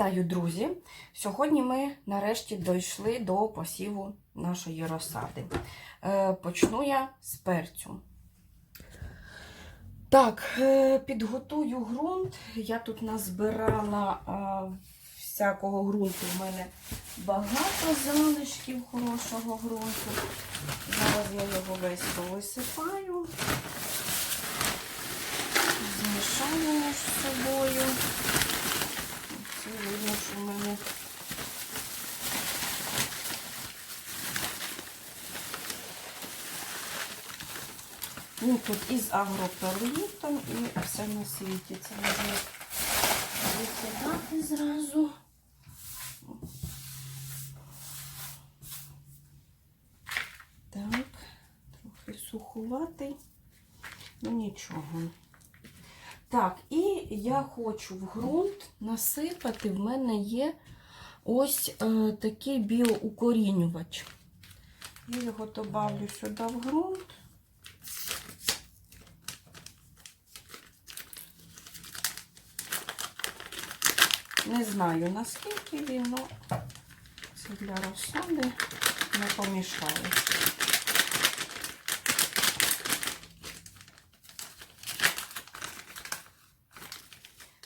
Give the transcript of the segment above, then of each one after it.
Вітаю, друзі! Сьогодні ми нарешті дійшли до посіву нашої розсади. Е, Почну я з перцю. Так, е, підготую ґрунт. Я тут назбирала е, всякого ґрунту. У мене багато залишків хорошого ґрунту. Зараз я його весь повисипаю, змішаю між собою. Видно, що в мене Ну, тут із агроперлітом і все на світі. Це можна викидати зразу. Так, трохи сухуватий. Ну нічого. Так, і я хочу в ґрунт насипати. В мене є ось е, такий біоукорінювач. Я його добавлю сюди в ґрунт. Не знаю наскільки він, але це для розсади не помішає.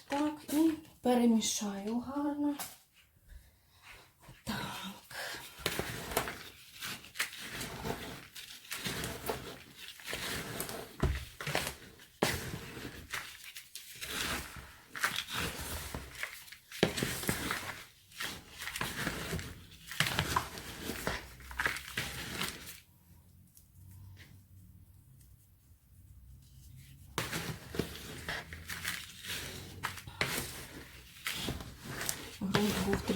Так, і перемішаю гарно.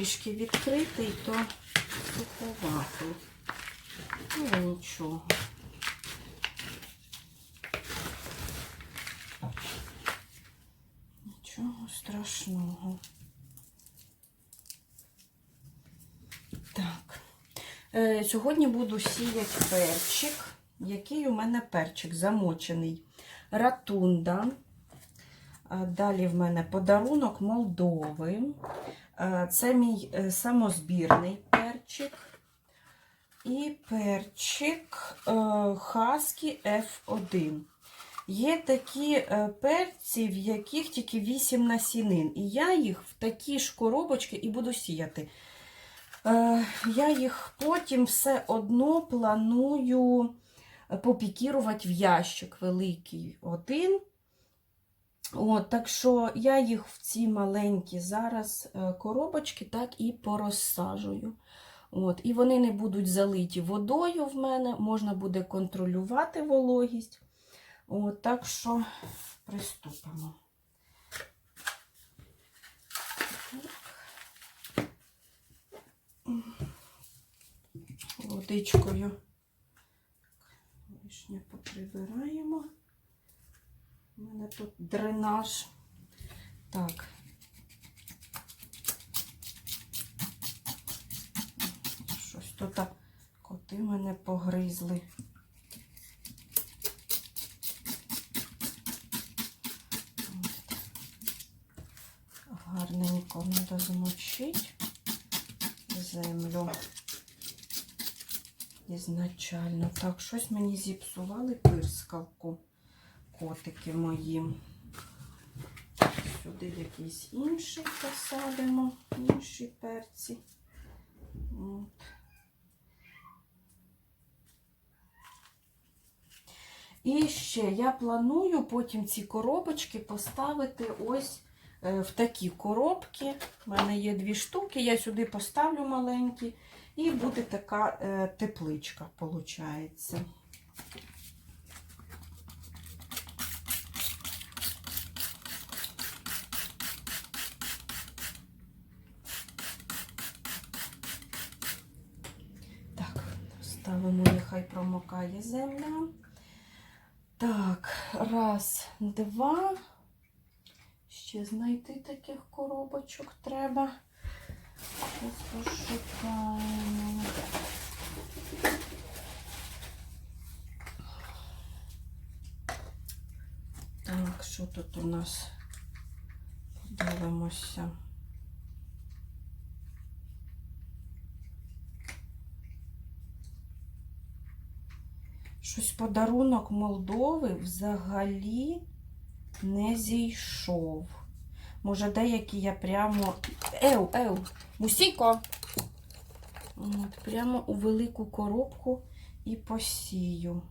Трішки відкритий, то суховатий. Ну нічого. Нічого страшного. Так. Е, сьогодні буду сіяти перчик. Який у мене перчик замочений. Ратунда. Далі в мене подарунок Молдови. Е, Це мій е, самозбірний перчик. І перчик е, Husky F1. Є такі е, перці, в яких тільки 8 насінин. І я їх в такі ж коробочки і буду сіяти. Е, Я їх потім все одно планую попікірувати в ящик великий один. От, Так що я їх в ці маленькі зараз е, коробочки так і порозсаджую. От, І вони не будуть залиті водою в мене, можна буде контролювати вологість. От, Так що приступимо. Водичкою лишнє поприбираємо. У мене тут дренаж. Так. Щось тут коти мене погризли. Гарненько треба змочити землю ізначально. Так, щось мені зіпсували пирскалку котики мої. Сюди якийсь інший посадимо, інші перці. От. І ще я планую потім ці коробочки поставити ось е, в такі коробки. У мене є дві штуки, я сюди поставлю маленькі, і буде така е, тепличка, виходить. Так, ставимо, нехай промокає земля. Так, раз, два. Ще знайти таких коробочок треба. Ось пошукаємо. Так, що тут у нас? Подивимося. Щось подарунок Молдови взагалі не зійшов. Може, деякі я прямо. Еу, еу, мусіко! От, прямо у велику коробку і посію.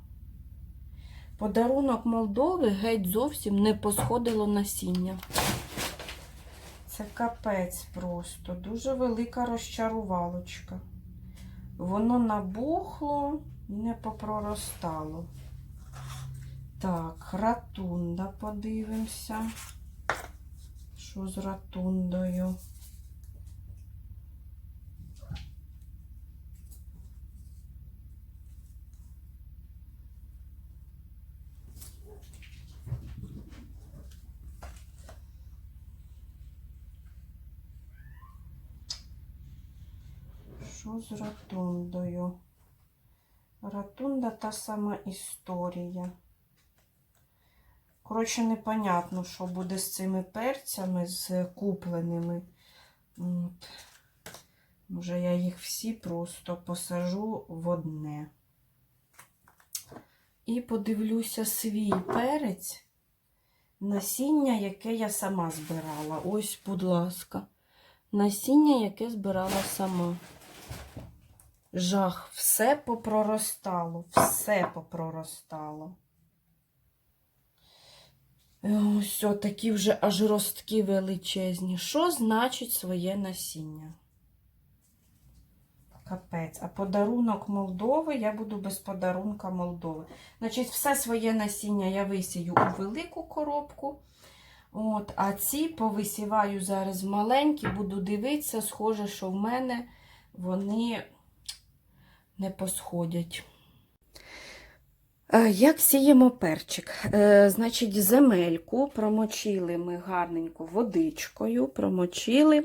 Подарунок Молдови геть зовсім не посходило насіння. Це капець просто. Дуже велика розчарувалочка. Воно набухло не попроростало. Так, ратунда подивимося. Що з ратундою? Що з ратундою? Ратунда та сама історія. Коротше, непонятно, що буде з цими перцями, з купленими. Може, я їх всі просто посажу в одне. І подивлюся свій перець, насіння, яке я сама збирала. Ось, будь ласка, насіння, яке збирала сама. Жах, все попроростало, все попроростало. Е, Ось такі вже аж ростки величезні. Що значить своє насіння? Капець. А подарунок Молдови я буду без подарунка Молдови. Значить, все своє насіння я висію у велику коробку. От, а ці повисіваю зараз маленькі, буду дивитися, схоже, що в мене вони не посходять. Е, Як сіємо перчик? Е, Значить, земельку промочили ми гарненько водичкою, промочили,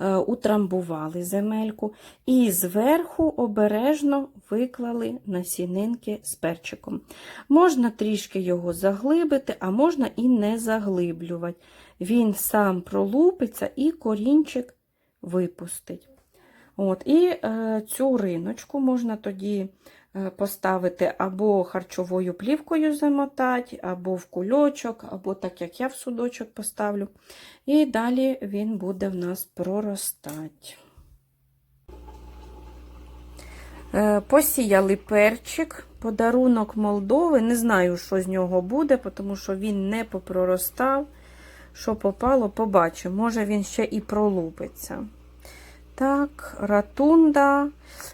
е, утрамбували земельку і зверху обережно виклали насінинки з перчиком. Можна трішки його заглибити, а можна і не заглиблювати. Він сам пролупиться і корінчик випустить. От, І е, цю риночку можна тоді е, поставити або харчовою плівкою замотати, або в кульочок, або так як я в судочок поставлю. І далі він буде в нас проростати. Е, Посіяли перчик, подарунок Молдови. Не знаю, що з нього буде, тому що він не попроростав. Що попало, побачимо. Може він ще і пролупиться. Так, ратунда.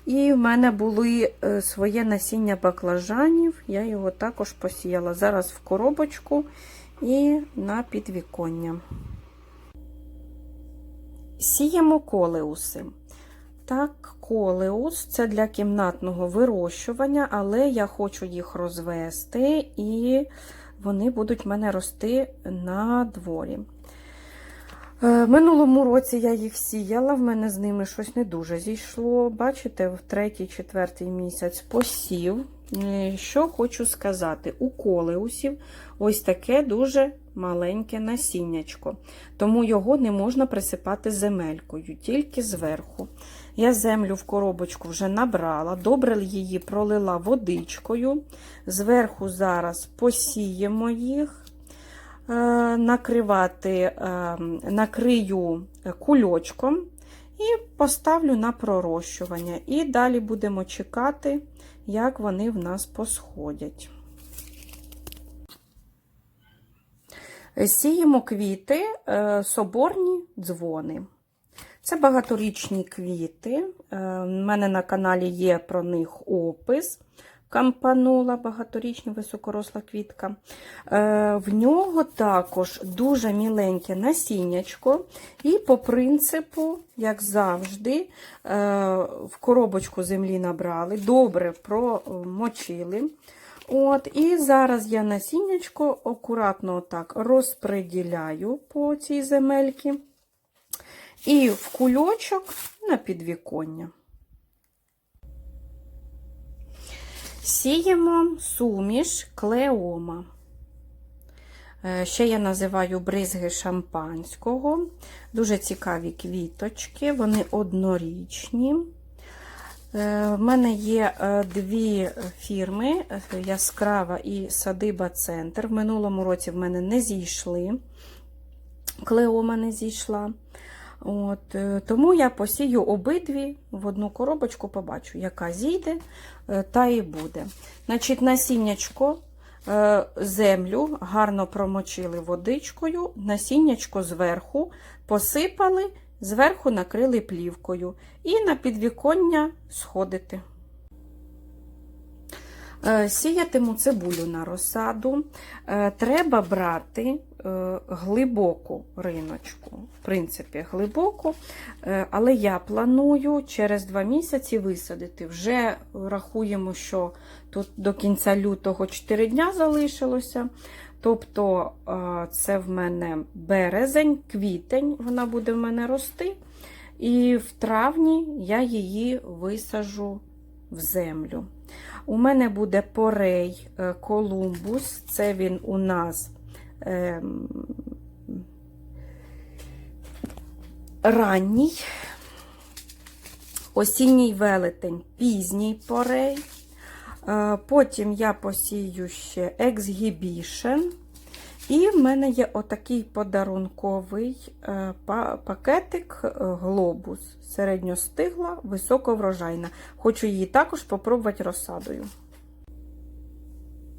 І в мене були е, своє насіння баклажанів. Я його також посіяла. Зараз в коробочку і на підвіконня. Сіємо колеуси. Так, колеус це для кімнатного вирощування, але я хочу їх розвести, і вони будуть в мене рости на дворі. Е, минулому році я їх сіяла, в мене з ними щось не дуже зійшло. Бачите, в третій-четвертий місяць посів. Е, Що хочу сказати, у колеусів ось таке дуже маленьке насіннячко, тому його не можна присипати земелькою, тільки зверху. Я землю в коробочку вже набрала, добре її пролила водичкою. Зверху зараз посіємо їх. Е, накривати, е, накрию кульочком і поставлю на пророщування. І далі будемо чекати, як вони в нас посходять. Сіємо квіти, е, соборні дзвони. Це багаторічні квіти. У мене на каналі є про них опис кампанула, багаторічна високоросла квітка. Е, В нього також дуже міленьке насіннячко. І по принципу, як завжди, е, в коробочку землі набрали, добре промочили. От, І зараз я насіннячко акуратно так розпреділяю по цій земельці. І в кульочок на підвіконня. Сіємо суміш клеома. Е, Ще я називаю бризги шампанського. Дуже цікаві квіточки, вони однорічні. Е, В мене є е, дві фірми: е, Яскрава і Садиба Центр. В минулому році в мене не зійшли. Клеома не зійшла. От, е, тому я посію обидві в одну коробочку, побачу, яка зійде, е, та і буде. Значить, насіннячко, е, землю гарно промочили водичкою, насіннячко зверху посипали, зверху накрили плівкою і на підвіконня сходити. Сіятиму цибулю на розсаду. Треба брати глибоку риночку, в принципі, глибоку, Е, але я планую через два місяці висадити. Вже рахуємо, що тут до кінця лютого 4 дня залишилося. Тобто е, це в мене березень, квітень, вона буде в мене рости. І в травні я її висажу в землю. У мене буде порей е, Колумбус. Це він у нас ранній, осінній велетень, пізній порей. Е, Потім я посію ще Exhibition. І в мене є отакий подарунковий е, пакетик е, глобус. Середньостигла, високоврожайна. Хочу її також попробувати розсадою.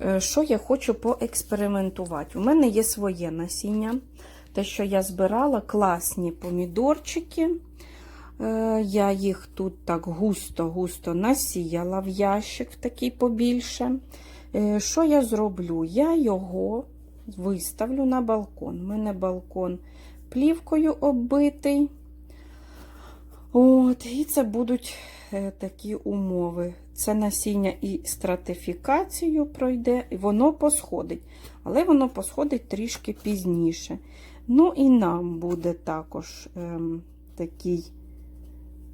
Е, Що я хочу поекспериментувати? У мене є своє насіння. Те, що я збирала, класні помідорчики. Е, Я їх тут так густо-густо насіяла в ящик такий побільше. Е, Що я зроблю? Я його виставлю на балкон. У мене балкон плівкою оббитий. От, І це будуть е, такі умови. Це насіння і стратифікацію пройде, і воно посходить. Але воно посходить трішки пізніше. Ну і нам буде також ем, такий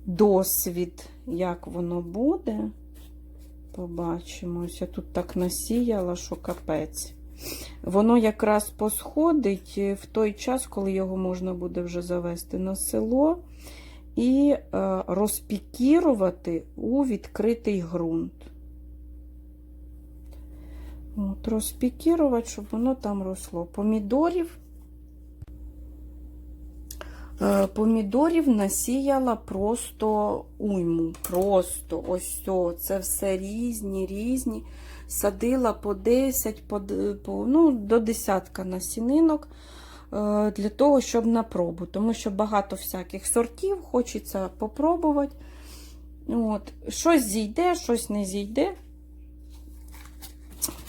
досвід, як воно буде. Побачимо. Я тут так насіяла, що капець. Воно якраз посходить е, в той час, коли його можна буде вже завести на село і е, розпікірувати у відкритий ґрунт. От, розпікірувати, щоб воно там росло. Помідорів. Е, Помідорів насіяла просто уйму. Просто ось о, це все різні, різні. Садила по 10, по, ну, до десятка насінинок для того, щоб на пробу. Тому що багато всяких сортів, хочеться попробувати. От. Щось зійде, щось не зійде.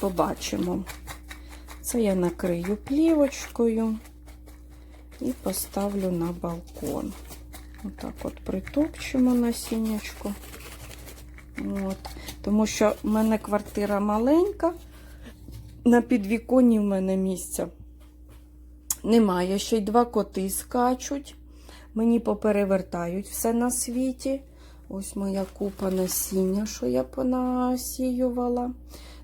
Побачимо. Це я накрию плівочкою і поставлю на балкон. Отак от притопчемо насіннячко. От. Тому що в мене квартира маленька, на підвіконні в мене місця немає. Ще й два коти скачуть. Мені поперевертають все на світі. Ось моя купа насіння, що я понасіювала.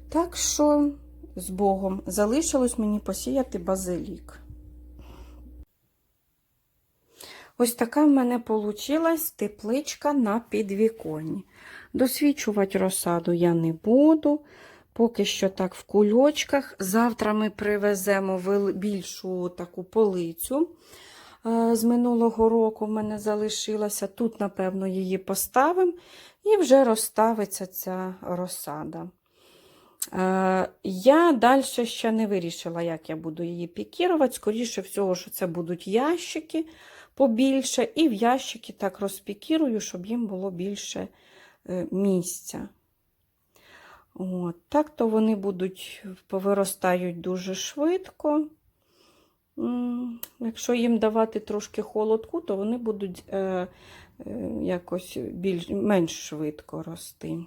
Так що, з Богом, залишилось мені посіяти базилік. Ось така в мене получилась тепличка на підвіконні. Досвідчувати розсаду я не буду. Поки що так в кульочках. Завтра ми привеземо більшу таку полицю. е, З минулого року в мене залишилася. Тут, напевно, її поставимо і вже розставиться ця розсада. Е, Я далі ще не вирішила, як я буду її пікірувати. Скоріше всього, що це будуть ящики побільше, і в ящики так розпікірую, щоб їм було більше е, місця. От, так то вони будуть повиростають дуже швидко. Якщо їм давати трошки холодку, то вони будуть е, е, якось більш, менш швидко рости.